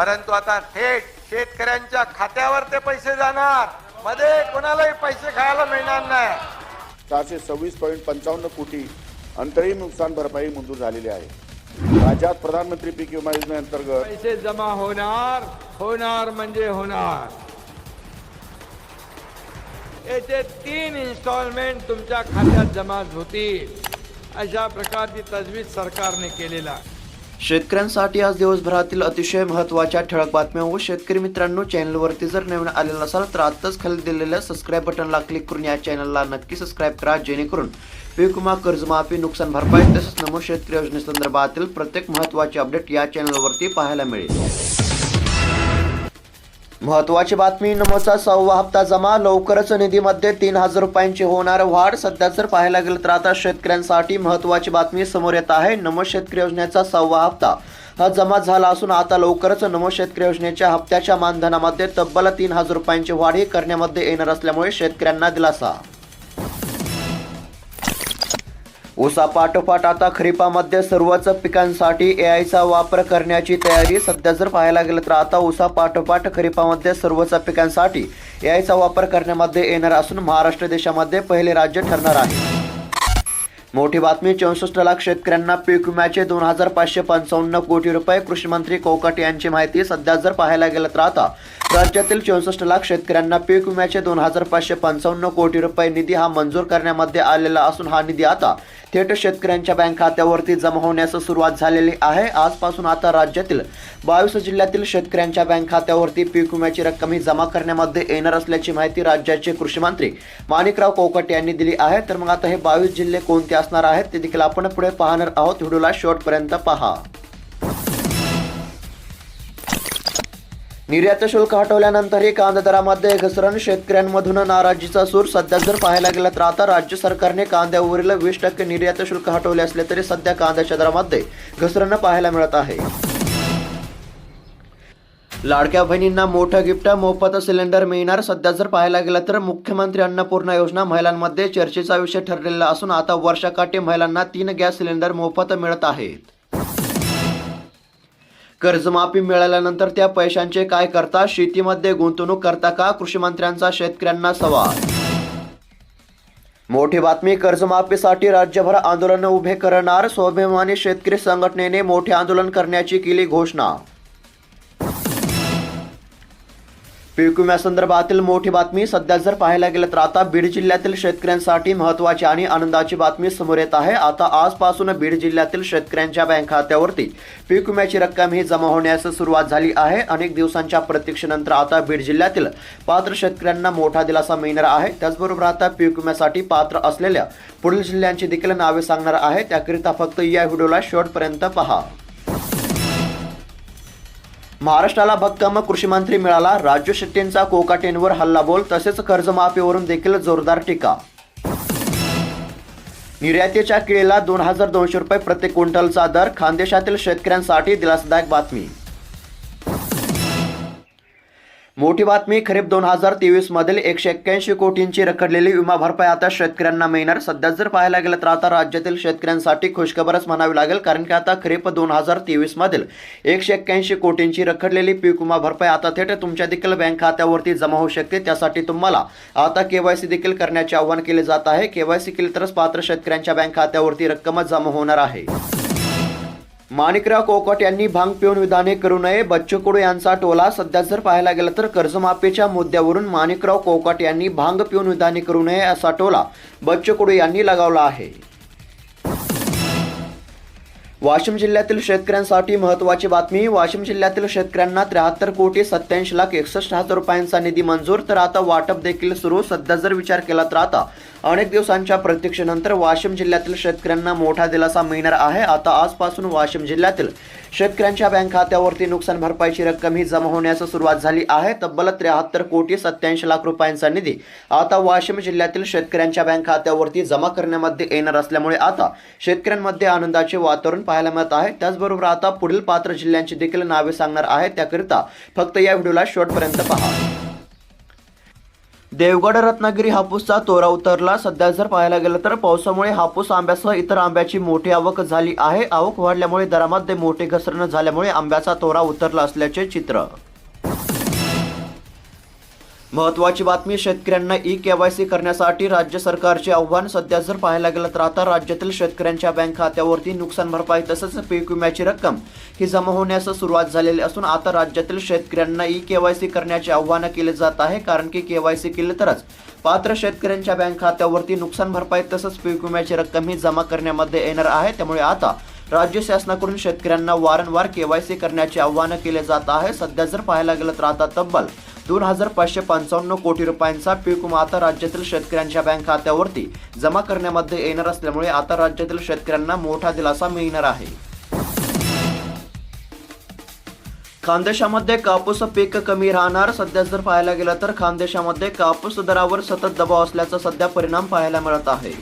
परंतु आता थेट शेतकऱ्यांच्या खात्यावर ते पैसे जाणार. मध्ये कोणालाही पैसे खायला मिळणार नाही. सहाशे सव्वीस पॉईंट पंचावन्न कोटी अंतरिम नुकसान भरपाई मंजूर झालेली आहे. राज्यात प्रधानमंत्री पीक विमा योजनेअंतर्गत पैसे जमा होणार होणार म्हणजे होणार. याचे तीन इन्स्टॉलमेंट तुमच्या खात्यात जमा होतील. अशा प्रकारची तजवीज सरकारने केलेला आहे. शेतकऱ्यांसाठी आज दिवसभरातील अतिशय महत्त्वाच्या ठळक बातम्या व शेतकरी मित्रांनो चॅनलवरती जर नवीन आलेला नसाल तर आत्ताच खाली दिलेल्या सबस्क्राईब बटनला क्लिक करून या चॅनलला नक्की सबस्क्राईब करा जेणेकरून पीक विमा कर्जमाफी नुकसान भरपाई तसेच नमो शेतकरी योजनेसंदर्भातील प्रत्येक महत्त्वाचे अपडेट या चॅनलवरती पाहायला मिळेल. महत्वाची बातमी नमोचा सहावा हप्ता जमा लवकरच निधीमध्ये तीन हजार रुपयांची होणार वाढ. सध्या जर पाहायला गेलं तर आता शेतकऱ्यांसाठी महत्वाची बातमी समोर येत आहे नमो शेतकरी योजनेचा सहावा हप्ता. हा जमा झाला असून आता लवकरच नमो शेतकरी योजनेच्या हप्त्याच्या मानधनामध्ये तब्बल तीन हजार रुपयांची वाढ ही करण्यामध्ये येणार असल्यामुळे शेतकऱ्यांना दिलासा. ऊसापाठोपाठ आता खरीपामध्ये सर्वच पिकांसाठी एआयचा वापर करण्याची तयारी सध्या जर पाहायला गेलं तर आता ऊसापाठोपाठ खरीपामध्ये सर्वच पिकांसाठी एआयचा वापर करण्यामध्ये येणार असून महाराष्ट्र देशामध्ये पहिले राज्य ठरणार आहे. मोठी बातमी चौसष्ट लाख शेतकऱ्यांना पीक विम्याचे दोन हजार पाचशे पंचावन्न कोटी रुपये. कृषी मंत्री कोकट यांची माहिती सध्या जर पाहायला गेलं तर आता. राज्यातील चौसष्ट लाख शेतकऱ्यांना पीक विम्याचे दोन हजार पाचशे पंचावन्न कोटी रुपये निधी हा मंजूर करण्यामध्ये आलेला असून हा निधी आता थेट शेतकऱ्यांच्या बँक खात्यावरती जमा होण्यास सुरुवात झालेली आहे. आजपासून आता राज्यातील बावीस जिल्ह्यातील शेतकऱ्यांच्या बँक खात्यावरती पीक विम्याची रक्कम ही जमा करण्यामध्ये येणार असल्याची माहिती राज्याचे कृषी मंत्री माणिकराव कोकट यांनी दिली आहे. तर मग आता हे बावीस जिल्हे कोणते असणार आहेत ते देखील आपण पुढे पाहणार आहोत. व्हिडिओला शेवटपर्यंत पहा. निर्यात शुल्क हटवल्यानंतरही कांदा दरामध्ये घसरण. शेतकऱ्यांमधून नाराजीचा सूर. सध्या जर पाहायला गेला तर आता राज्य सरकारने कांद्यावरील वीस टक्के निर्यात शुल्क हटवले असले तरी सध्या कांद्याच्या दरामध्ये घसरण पाहायला मिळत आहे. लाडक्या बहिणींना मोठं गिफ्ट मोफत सिलेंडर मिळणार. सध्या जर पाहायला गेलं तर मुख्यमंत्री अन्नपूर्णा योजना महिलांमध्ये चर्चेचा विषय ठरलेला असून आता वर्षाकाठी महिलांना तीन गॅस सिलेंडर मोफत मिळत आहेत कर्जमाफी मिळाल्यानंतर त्या पैशांचे काय करता? शेतीमध्ये गुंतवणूक करता का? कृषी मंत्र्यांचा शेतकऱ्यांना सवाल. मोठी बातमी कर्जमाफीसाठी राज्यभर आंदोलन उभे करणार. स्वाभिमानी शेतकरी संघटनेने मोठे आंदोलन करण्याची केली घोषणा. पीक विम्यासंदर्भातील मोठी बातमी सध्या जर पाहायला गेलं तर आता बीड जिल्ह्यातील शेतकऱ्यांसाठी महत्त्वाची आणि आनंदाची बातमी समोर येत आहे. आता आजपासून बीड जिल्ह्यातील शेतकऱ्यांच्या बँक खात्यावरती पीक विम्याची रक्कम ही जमा होण्यास सुरुवात झाली आहे. अनेक दिवसांच्या प्रतीक्षेनंतर आता बीड जिल्ह्यातील पात्र शेतकऱ्यांना मोठा दिलासा मिळणार आहे. त्याचबरोबर आता पीक विम्यासाठी पात्र असलेल्या पुढील जिल्ह्यांची देखील नावे सांगणार आहे. त्याकरिता फक्त या व्हिडिओला शेवटपर्यंत पहा. महाराष्ट्राला भक्कम कृषी मंत्री मिळाला. राजू शेट्टींचा कोकाटेंवर हल्लाबोल तसेच कर्जमाफीवरून देखील जोरदार टीका. निर्यातीच्या केळीला दोन हजार दोनशे रुपये प्रति क्विंटलचा दर खानदेशातील शेतकऱ्यांसाठी दिलासदायक बातमी. मोठी बातमी खरीप दोन हजार तेवीस मधील एकशे एक्क्याऐंशी कोटींची रखडलेली विमा भरपाई आता शेतकऱ्यांना मिळणार. सध्या जर पाहायला गेलं तर आता राज्यातील शेतकऱ्यांसाठी खुशखबरच म्हणावी लागेल कारण की आता खरीप दोन हजार तेवीस मधील एकशे एक्क्याऐंशी कोटींची रखडलेली पीक विमा भरपाई आता थेट तुमच्या देखील बँक खात्यावरती जमा होऊ शकते. त्यासाठी तुम्हाला आता केवायसी देखील करण्याचे आवाहन केले जात आहे. केवायसी केली तरच पात्र शेतकऱ्यांच्या बँक खात्यावरती रक्कमच जमा होणार आहे. माणिकराव कोकट यांनी भांग पिऊन विधाने करू नये. बच्चू कडू यांचा टोला सध्या जर पाहायला गेला तर कर्जमाफीच्या मुद्द्यावरून माणिकराव कोकट यांनी भांग पिऊन विधाने करू नये असा टोला बच्चू कडू यांनी लगावला आहे. वाशिम जिल्ह्यातील शेतकऱ्यांसाठी महत्त्वाची बातमी. वाशिम जिल्ह्यातील शेतकऱ्यांना त्र्याहत्तर कोटी सत्याऐंशी लाख एकसष्ट हजार रुपयांचा निधी मंजूर. तर आता वाटप देखील सुरू. सध्या जर विचार केला तर आता अनेक दिवसांच्या प्रतीक्षेनंतर वाशिम जिल्ह्यातील शेतकऱ्यांना मोठा दिलासा मिळणार आहे. आता आजपासून वाशिम जिल्ह्यातील शेतकऱ्यांच्या बँक खात्यावरती नुकसान भरपाईची रक्कम ही जमा होण्यास सुरुवात झाली आहे. तब्बल त्र्याहत्तर कोटी सत्याऐंशी लाख रुपयांचा निधी आता वाशिम जिल्ह्यातील शेतकऱ्यांच्या बँक खात्यावरती जमा करण्यामध्ये येणार असल्यामुळे आता शेतकऱ्यांमध्ये आनंदाचे वातावरण पाहायला मिळत आहे. त्याचबरोबर आता पुढील पात्र जिल्ह्यांची देखील नावे सांगणार आहे. त्याकरिता फक्त या व्हिडिओला शेवटपर्यंत पहा. देवगड रत्नागिरी हापूसचा तोरा उतरला. सध्या जर पाहायला गेलं तर पावसामुळे हापूस आंब्यासह इतर आंब्याची मोठी आवक झाली आहे. आवक वाढल्यामुळे दरामध्ये मोठी घसरण झाल्यामुळे आंब्याचा तोरा उतरला असल्याचे चित्र. महत्वाची बातमी शेतकऱ्यांना ई केवायसी करण्यासाठी राज्य सरकारचे आव्हान सध्या जर पाहायला गेलं तर आता राज्यातील शेतकऱ्यांच्या बँक खात्यावरती नुकसान भरपाई तसंच पीक विम्याची रक्कम ही जमा होण्यास सुरुवात झालेली असून आता राज्यातील शेतकऱ्यांना ई केवायसी करण्याचे आव्हान केले जात आहे. कारण की केवायसी केले तरच पात्र शेतकऱ्यांच्या बँक खात्यावरती नुकसान भरपाई तसंच पीक विम्याची रक्कम ही जमा करण्यामध्ये येणार आहे. त्यामुळे आता राज्य शासनाकडून शेतकऱ्यांना वारंवार केवायसी करण्याचे आव्हान केले जात आहे. सध्या जर पाहायला गेलं तर आता तब्बल दोन हजार पाचशे पंचावन्न कोटी रुपयांचा पीक विमा आता राज्यातील शेतकऱ्यांच्या बँक खात्यावरती जमा करण्यामध्ये येणार असल्यामुळे आता राज्यातील शेतकऱ्यांना मोठा दिलासा मिळणार आहे. खानदेशामध्ये कापूस पीक कमी राहणार. सध्या जर पाहायला गेलं तर खानदेशामध्ये कापूस दरावर सतत दबाव असल्याचा सध्या परिणाम पाहायला मिळत आहे.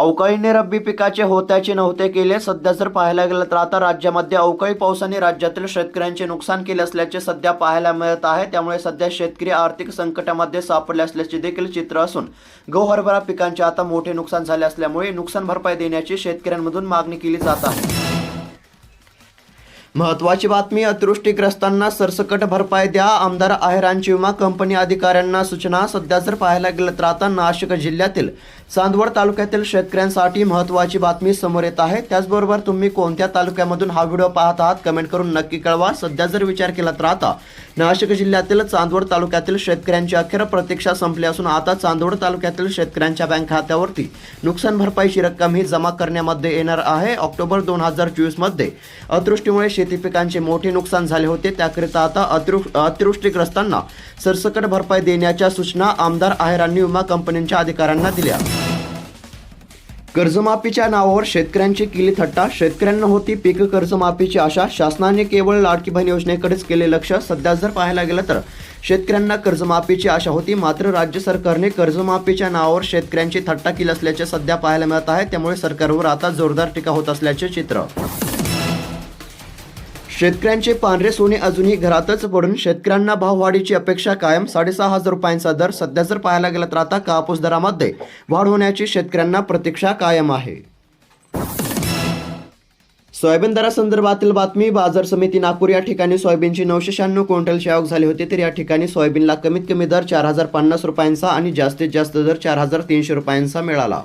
अवकाळीने रब्बी पिकाचे होत्याचे नव्हते केले. सध्या जर पाहायला गेलं तर आता राज्यामध्ये अवकाळी पावसाने राज्यातील शेतकऱ्यांचे नुकसान केले असल्याचे सध्या पाहायला मिळत आहे. त्यामुळे सध्या शेतकरी आर्थिक संकटामध्ये सापडले असल्याचे देखील चित्र असून गहू हरभरा पिकांचे आता मोठे नुकसान झाले असल्यामुळे नुकसान भरपाई देण्याची शेतकऱ्यांमधून मागणी केली जात आहे. महत्वाची बातमी अतिवृष्टीग्रस्तांना सरसकट भरपाई द्या. आमदार आहेरांची विमा कंपनी अधिकाऱ्यांना सूचना. सध्या जर पाहायला गेलं तर आता नाशिक जिल्ह्यातील चांदवड तालुक्यातील शेतकऱ्यांसाठी महत्वाची बातमी समोर येत आहे. त्याचबरोबर तुम्ही कोणत्या तालुक्यामधून हा व्हिडिओ पाहत आहात कमेंट करून नक्की कळवा. सध्या जर विचार केला तर आता नाशिक जिल्ह्यातील चांदवड तालुक्यातील शेतकऱ्यांची अखेर प्रतीक्षा संपली असून आता चांदवड तालुक्यातील शेतकऱ्यांच्या बँक खात्यावरती नुकसान भरपाईची रक्कम ही जमा करण्यामध्ये येणार आहे. ऑक्टोबर दोन हजार चोवीसमध्ये अतिवृष्टीमुळे शेती पिकांचे मोठे नुकसान झाले होते. त्याकरिता आता अतिवृष्टीग्रस्तांना सरसकट भरपाई देण्याच्या सूचना आमदार आहेरांनी विमा कंपनींच्या अधिकाऱ्यांना दिल्या. कर्जमाफीच्या नावावर शेतकऱ्यांची केली थट्टा. शेतकऱ्यांना होती पीक कर्जमाफीची आशा. शासनाने केवळ लाडकी बहीण योजनेकडेच केले लक्ष. सध्या जर पाहायला गेलं तर शेतकऱ्यांना कर्जमाफीची आशा होती. मात्र राज्य सरकारने कर्जमाफीच्या नावावर शेतकऱ्यांची थट्टा केली असल्याचे सध्या पाहायला मिळत आहे. त्यामुळे सरकारवर आता जोरदार टीका होत असल्याचे चित्र. शेतकऱ्यांचे पांढरे सोने अजूनही घरातच पडून शेतकऱ्यांना भाववाढीची अपेक्षा कायम. साडेसहा हजार रुपयांचा दर सध्या जर पाहायला गेला तर आता कापूस दरामध्ये वाढ होण्याची शेतकऱ्यांना प्रतीक्षा कायम आहे. सोयाबीन दरासंदर्भातील बातमी बाजार समिती नागपूर या ठिकाणी सोयाबीनची नऊशे शहाण्णव क्विंटलची आवक झाली होती तर या ठिकाणी सोयाबीनला कमीत कमी दर चार हजार पन्नास रुपयांचा आणि जास्तीत जास्त दर चार हजार तीनशे रुपयांचा मिळाला.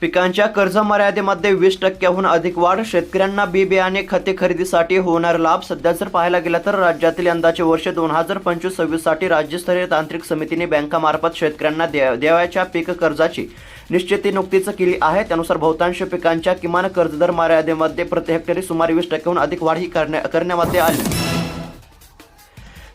पिकांच्या कर्ज मर्यादेमध्ये वीस टक्क्याहून अधिक वाढ शेतकऱ्यांना बी बियाणे खते खरेदीसाठी होणार लाभ सध्या जर पाहायला गेला तर राज्यातील यंदाचे वर्ष दोन हजार पंचवीस सव्वीससाठी राज्यस्तरीय तांत्रिक समितीने बँकामार्फत शेतकऱ्यांना द्यावयाच्या पीक कर्जाची निश्चिती नुकतीच केली आहे. त्यानुसार बहुतांश पिकांच्या किमान कर्जदर मर्यादेमध्ये प्रति हेक्टरी सुमारे वीस टक्क्याहून अधिक वाढ ही करण्या करण्यामध्ये आली.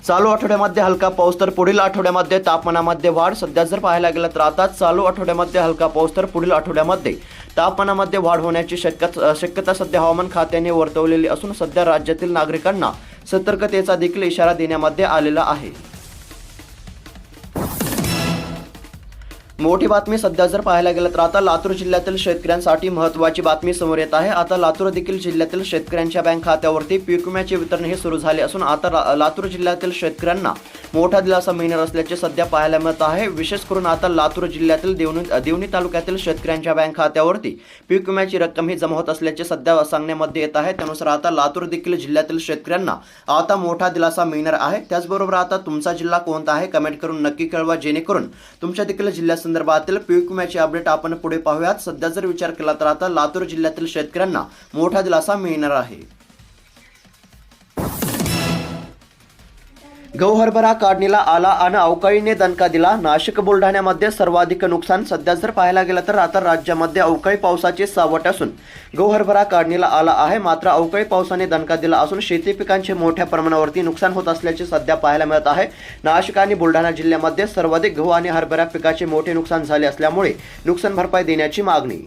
चालू आठवड्यामध्ये हलका पाऊस तर पुढील आठवड्यामध्ये तापमानामध्ये वाढ. सध्या जर पाहायला गेलं तर आता चालू आठवड्यामध्ये हलका पाऊस तर पुढील आठवड्यामध्ये तापमानामध्ये वाढ होण्याची शक्यता शक्यता सध्या हवामान खात्याने वर्तवलेली असून सध्या राज्यातील नागरिकांना सतर्कतेचा देखील इशारा देण्यामध्ये आलेला आहे. मोठी बातमी सध्या जर पाहायला गेलं तर आता लातूर जिल्ह्यातील शेतकऱ्यांसाठी महत्त्वाची बातमी समोर येत आहे. आता लातूर देखील जिल्ह्यातील शेतकऱ्यांच्या बँक खात्यावरती पीक विम्याचे वितरण हे सुरू झाले असून आता लातूर जिल्ह्यातील शेतकऱ्यांना मोठा दिलासा मिळणार असल्याचे सध्या पाहायला मिळत आहे. विशेष करून आता लातूर जिल्ह्यातील देवणी देवणी तालुक्यातील शेतकऱ्यांच्या बँक खात्यावरती पीक विम्याची रक्कम ही जमा होत असल्याचे सध्या सांगण्यामध्ये येत आहे. त्यानुसार आता लातूर देखील जिल्ह्यातील शेतकऱ्यांना आता मोठा दिलासा मिळणार आहे. त्याचबरोबर आता तुमचा जिल्हा कोणता आहे? कमेंट करून नक्की कळवा जेणेकरून तुमच्या देखील संदर्भातील पीक विम्याचे अपडेट आपण पुढे पाहूयात. सध्या जर विचार केला तर आता लातूर जिल्ह्यातील शेतकऱ्यांना मोठा दिलासा मिळणार आहे. गहू हरभरा काढणीला आला आणि अवकाळीने दणका दिला. नाशिक बुलढाण्यामध्ये सर्वाधिक नुकसान सध्या जर पाहायला गेलं तर आता राज्यामध्ये अवकाळी पावसाची सावट असून गहू हरभरा काढणीला आला आहे. मात्र अवकाळी पावसाने दणका दिला असून शेती पिकांचे मोठ्या प्रमाणावरती नुकसान होत असल्याचे सध्या पाहायला मिळत आहे. नाशिक आणि बुलढाणा जिल्ह्यामध्ये सर्वाधिक गहू आणि हरभरा पिकाचे मोठे नुकसान झाले असल्यामुळे नुकसान भरपाई देण्याची मागणी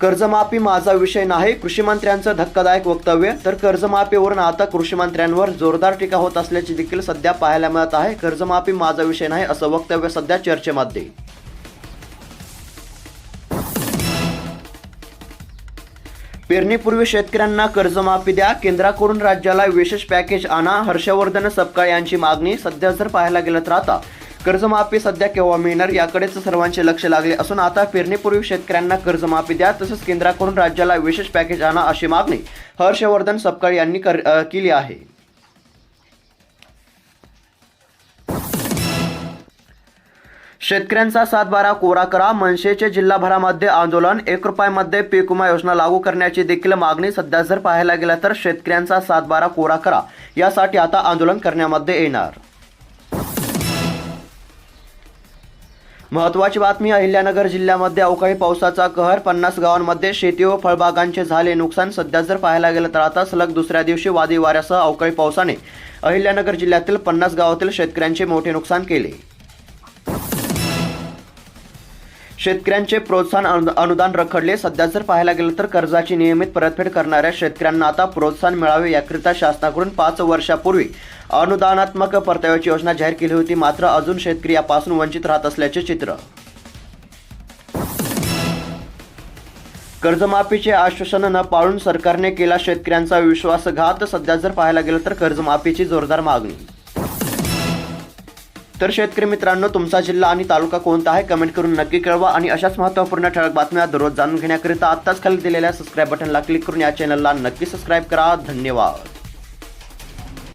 कर्जमाफी माझा विषय नाही. कृषी मंत्र्यांचं धक्कादायक वक्तव्य. तर कर्जमाफीवरून आता कृषी मंत्र्यांवर जोरदार टीका होत असल्याची देखील सध्या पाहायला मिळत आहे. कर्जमाफी माझा विषय नाही असं वक्तव्य सध्या चर्चेमध्ये. पेरणीपूर्वी शेतकऱ्यांना कर्जमाफी द्या. केंद्राकडून राज्याला विशेष पॅकेज आणा. हर्षवर्धन सपकाळ यांची मागणी सध्या जर पाहायला गेलं तर आता कर्जमाफी सध्या केव्हा मिळणार याकडेच सर्वांचे लक्ष लागले असून आता पेरणीपूर्वी शेतकऱ्यांना कर्जमाफी द्या तसंच केंद्राकडून राज्याला विशेष पॅकेज आणा अशी मागणी हर्षवर्धन सपकाळ यांनी कर- केली आहे. शेतकऱ्यांचा सातबारा कोरा करा मनसेचे जिल्हाभरामध्ये आंदोलन एक रुपयामध्ये पीक विमा योजना लागू करण्याची देखील मागणी सध्या जर पाहायला गेला तर शेतकऱ्यांचा सातबारा कोरा करा यासाठी आता आंदोलन करण्यामध्ये येणार. महत्वाची बातमी अहिल्यानगर जिल्ह्यामध्ये अवकाळी पावसाचा कहर पन्नास गावांमध्ये शेती व फळबागांचे झाले नुकसान. सध्या जर पाहायला गेलं तर आता सलग दुसऱ्या दिवशी वादी वाऱ्यासह अवकाळी पावसाने अहिल्यानगर जिल्ह्यातील पन्नास गावातील शेतकऱ्यांचे मोठे नुकसान केले. शेतकऱ्यांचे प्रोत्साहन अनु- अनुदान रखडले. सध्या जर पाहायला गेलं तर कर्जाची नियमित परतफेड करणाऱ्या शेतकऱ्यांना आता प्रोत्साहन मिळावे याकरिता शासनाकडून पाच वर्षापूर्वी अनुदानात्मक परताव्याची योजना जाहीर केली होती. मात्र अजून शेतकरी यापासून वंचित राहत असल्याचे चित्र. कर्जमाफीचे आश्वासन न पाळून सरकारने केला शेतकऱ्यांचा विश्वासघात. सध्या जर पाहायला गेलं तर कर्जमाफीची जोरदार मागणी. तर शेतकरी मित्रांनो तुमचा जिल्हा आणि तालुका कोणता आहे कमेंट करून नक्की कळवा आणि अशाच महत्त्वपूर्ण ठळक बातम्या दररोज जाणून घेण्याकरिता आत्ताच खाली दिलेल्या सबस्क्राईब बटनला क्लिक करून या चॅनलला नक्की सबस्क्राईब करा. धन्यवाद.